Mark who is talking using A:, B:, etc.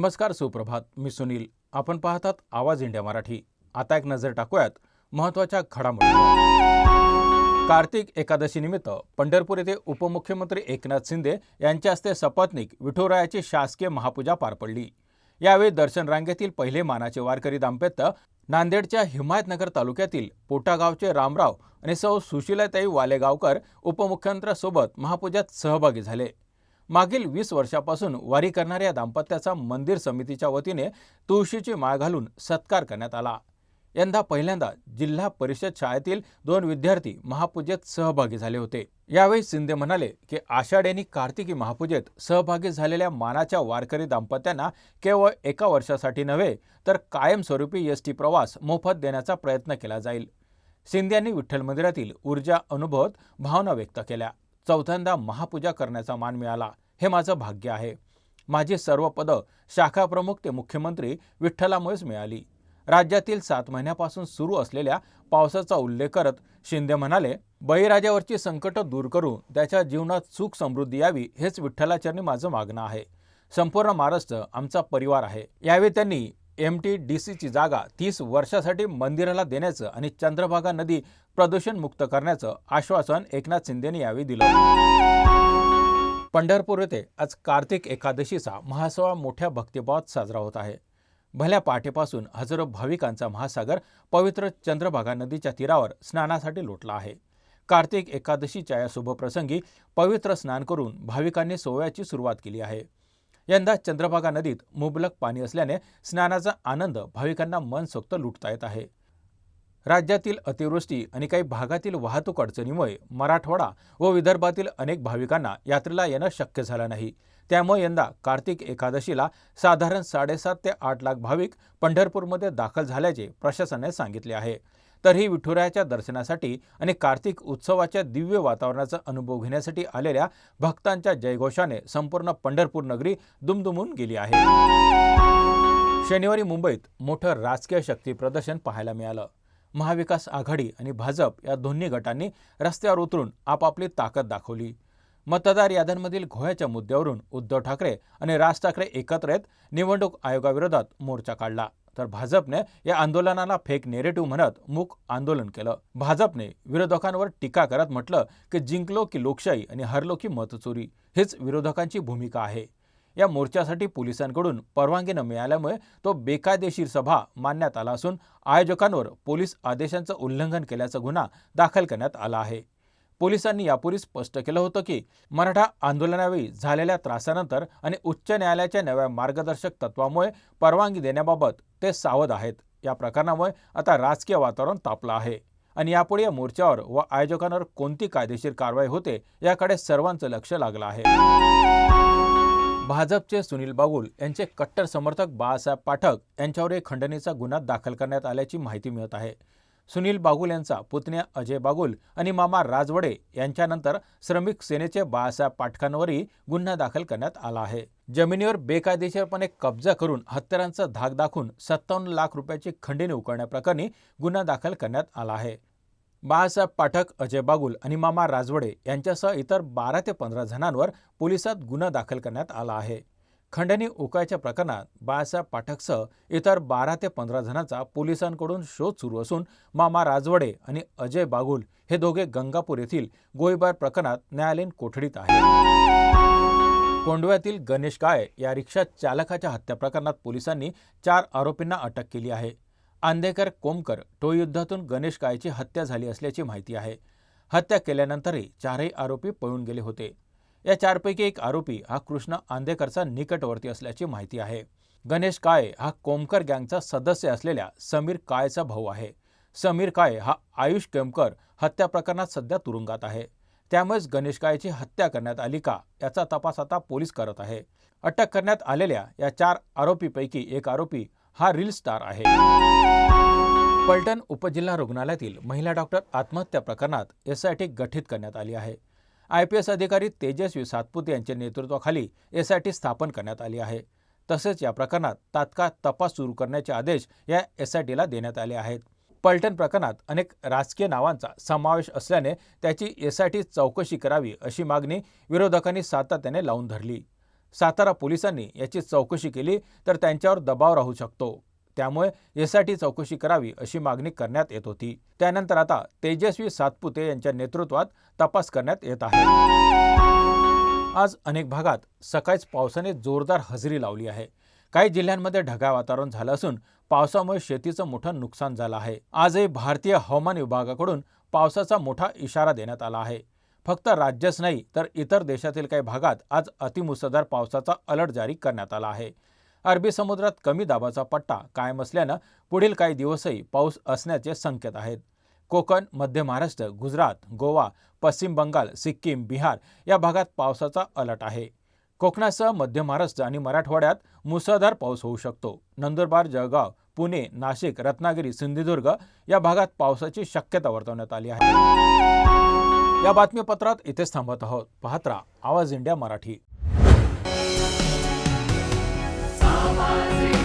A: नमस्कार सुप्रभात मी सुनील. आपण पाहतात आवाज इंडिया मराठी. आता एक नजर टाकूयात महत्त्वाच्या घडामोडी. कार्तिक एकादशी निमित्त पंढरपूर येथे उपमुख्यमंत्री एकनाथ शिंदे यांच्या हस्ते सपत्निक विठुरायाची शासकीय महापूजा पार पडली. यावेळी दर्शन रांगेतील पहिले मानाचे वारकरी दाम्पत्य नांदेडच्या हिमायतनगर तालुक्यातील पोटागावचे रामराव आणि सौ सुशीलाताई वालेगावकर उपमुख्यमंत्र्यांसोबत महापूजात सहभागी झाले. मागील वीस वर्षापासून वारी करणाऱ्या दाम्पत्याचा मंदिर समितीच्या वतीने तुळशीची माळ घालून सत्कार करण्यात आला. यंदा पहिल्यांदा जिल्हा परिषद शाळेतील दोन विद्यार्थी महापूजेत सहभागी झाले होते. यावेळी शिंदे म्हणाले की आषाढ कार्तिकी महापूजेत सहभागी झालेल्या मानाच्या वारकरी दाम्पत्यांना केवळ एका वर्षासाठी नव्हे तर कायमस्वरूपी एस टी प्रवास मोफत देण्याचा प्रयत्न केला जाईल. शिंदे यांनी विठ्ठल मंदिरातील ऊर्जा अनुभवत भावना व्यक्त केल्या. चौथ्यांदा महापूजा करण्याचा मान मिळाला हे माझं भाग्य आहे. माझी सर्व पदं शाखाप्रमुख ते मुख्यमंत्री विठ्ठलामुळेच मिळाली. राज्यातील सात महिन्यापासून सुरू असलेल्या पावसाचा उल्लेख करत शिंदे म्हणाले बळीराजावरची संकटं दूर करून त्याच्या जीवनात सुख समृद्धी यावी हेच विठ्ठलाचरणी माझं मागणं आहे. संपूर्ण महाराष्ट्र आमचा परिवार आहे. यावेळी त्यांनी एम टी डी सीची जागा तीस वर्षासाठी मंदिराला देण्याचं आणि चंद्रभागा नदी प्रदूषणमुक्त करण्याचं आश्वासन एकनाथ शिंदेने यावेळी दिलं. पंढरपूर येथे आज कार्तिक एकादशीचा महासोळा मोठ्या भक्तिभावात साजरा होत आहे. भल्या पहाटेपासून हजारो भाविकांचा महासागर पवित्र चंद्रभागा नदीच्या तीरावर स्नानासाठी लोटला आहे. कार्तिक एकादशीच्या या शुभप्रसंगी पवित्र स्नान करून भाविकांनी सोहळ्याची सुरुवात केली आहे. यंदा चंद्रभागा नदीत मुबलक पाणी असल्याने स्नानाचा आनंद भाविकांना मनसोक्त लुटता येत आहे. राज्यातील अतिवृष्टी आणि काही भागातील वाहतूक अडचणीमुळे मराठवाडा व विदर्भातील अनेक भाविकांना यात्रेला येणं शक्य झालं नाही. त्यामुळे यंदा कार्तिक एकादशीला साधारण साडेसात ते आठ लाख भाविक पंढरपूरमध्ये दाखल झाल्याचे प्रशासनाने सांगितले आहे. तरीही विठुरायाच्या दर्शनासाठी आणि कार्तिक उत्सवाच्या दिव्य वातावरणाचा अनुभव घेण्यासाठी आलेल्या भक्तांच्या जयघोषाने संपूर्ण पंढरपूर नगरी दुमदुमून गेली आहे. शनिवारी मुंबईत मोठं राजकीय शक्ती प्रदर्शन पाहायला मिळालं. महाविकास आघाडी आणि भाजप या दोन्ही गटांनी रस्त्यावर उतरून आपापली ताकद दाखवली. मतदार याद्यांमधील घोळ्याच्या मुद्द्यावरून उद्धव ठाकरे आणि राज ठाकरे एकत्र येत निवडणूक आयोगाविरोधात मोर्चा काढला. तर भाजपने या आंदोलनाला फेक नेरेटिव्ह म्हणत मूक आंदोलन केलं. भाजपने विरोधकांवर टीका करत म्हटलं की जिंकलो की लोकशाही आणि हरलो की मतचोरी हीच विरोधकांची भूमिका आहे. या मोर्चासाठी पोलिसांकडून परवानगी न मिळाल्यामुळे तो बेकायदेशीर सभा मानण्यात आला असून आयोजकांवर पोलीस आदेशांचं उल्लंघन केल्याचा गुन्हा दाखल करण्यात आला आहे. पोलिसांनी यापूर्वी स्पष्ट केलं होतं की मराठा आंदोलनावेळी झालेल्या त्रासानंतर आणि उच्च न्यायालयाच्या नव्या मार्गदर्शक तत्वामुळे परवानगी देण्याबाबत ते सावध आहेत. या प्रकरणामुळे आता राजकीय वातावरण तापलं आहे. आणि यापुढे या मोर्चावर व आयोजकांवर कोणती कायदेशीर कारवाई होते याकडे सर्वांचं लक्ष लागलं आहे. भाजपचे सुनील बागुल यांचे कट्टर समर्थक बाळासाहेब पाठक यांच्यावर एक खंडणीचा गुन्हा दाखल करण्यात आल्याची माहिती मिळत आहे. सुनील बागुल यांचा पुतण्या अजय बागुल आणि मामा राजवडे यांच्यानंतर श्रमिक सेनेचे बाळासाहेब पाठकांवरही गुन्हा दाखल करण्यात आला आहे. जमिनीवर बेकायदेशीरपणे कब्जा करून हत्यारांचा धाक दाखवून सत्तावन्न लाख रुपयाची खंडणी उकळण्याप्रकरणी गुन्हा दाखल करण्यात आला आहे. बाळासाहेब पाठक अजय बागुल आणि मामा राजवडे यांच्यासह इतर बारा ते पंधरा जणांवर पोलिसात गुन्हा दाखल करण्यात आला आहे. खंडणी उकायच्या प्रकरणात बाळासाहेब पाठकसह इतर बारा ते पंधरा जणांचा पोलिसांकडून शोध सुरू असून मामा राजवडे आणि अजय बागुल हे दोघे गंगापूर येथील गोळीबार प्रकरणात न्यायालयीन कोठडीत आहेत. कोंडव्यातील गणेश काळे या रिक्षा चालकाच्या हत्या प्रकरणात पोलिसांनी चार आरोपींना अटक केली आहे. आंदेकर कोमकर टोळयुद्धातून गणेश काळेची हत्या झाली असल्याची माहिती आहे. हत्या केल्यानंतरही चारही आरोपी पळून गेले होते. या चारपैकी एक आरोपी हा कृष्ण आंदेकरचा निकटवर्ती असल्याची माहिती आहे. गणेश काळे हा कोमकर गँगचा सदस्य असलेल्या समीर काळेचा भाऊ आहे. समीर काळे हा आयुष केमकर हत्या प्रकरणात सध्या तुरुंगात आहे. त्यामुळेच गणेश काळेची हत्या करण्यात आली का याचा तपास आता पोलीस करत आहे. अटक करण्यात आलेल्या या चार आरोपीपैकी एक आरोपी हा रील स्टार आहे. पलटण उपजिल्हा रुग्णालयातील महिला डॉक्टर आत्महत्या प्रकरणात एसआयटी गठीत करण्यात आली आहे. आय पी एस अधिकारी तेजस्वी सातपुते यांच्या नेतृत्वाखाली एस आय टी स्थापन करण्यात आली आहे. तसेच या प्रकरणात तात्काळ तपास सुरू करण्याचे आदेश या एस आय टीला देण्यात आले आहेत. पलटण प्रकरणात अनेक राजकीय नावांचा समावेश असल्याने त्याची एस आय टी चौकशी करावी अशी मागणी विरोधकांनी सातत्याने लावून धरली. सातारा पोलिसांनी याची चौकशी केली तर त्यांच्यावर दबाव राहू शकतो. त्यामुळे यासाठी चौकशी करावी अशी मागणी करण्यात येत होती. त्यानंतर आता तेजस्वी सातपुते यांच्या नेतृत्वात तपास करण्यात येत आहे. आज अनेक भागात सकाळीच पावसाने जोरदार हजेरी लावली आहे. काही जिल्ह्यांमध्ये ढगाळ वातावरण झालं असून पावसामुळे शेतीचं मोठं नुकसान झालं आहे. आजही भारतीय हवामान विभागाकडून पावसाचा मोठा इशारा देण्यात आला आहे. फक्त राज्यच नाही तर इतर देशातील काही भागात आज अतिमुसळधार पावसाचा अलर्ट जारी करण्यात आला आहे. अरबी समुद्रात कमी दाबाचा पट्टा कायम असल्यानं पुढील काही दिवसही पाऊस असण्याचे संकेत आहेत. कोकण मध्य महाराष्ट्र गुजरात गोवा पश्चिम बंगाल सिक्कीम बिहार या भागात पावसाचा अलर्ट आहे. कोकणासह मध्य महाराष्ट्र आणि मराठवाड्यात मुसळधार पाऊस होऊ शकतो. नंदुरबार जळगाव पुणे नाशिक रत्नागिरी सिंधुदुर्ग या भागात पावसाची शक्यता वर्तवण्यात आली आहे. या बातमीपत्रात इथेच थांबत आहोत. पाहत्रा आवाज इंडिया मराठी.
B: आवाज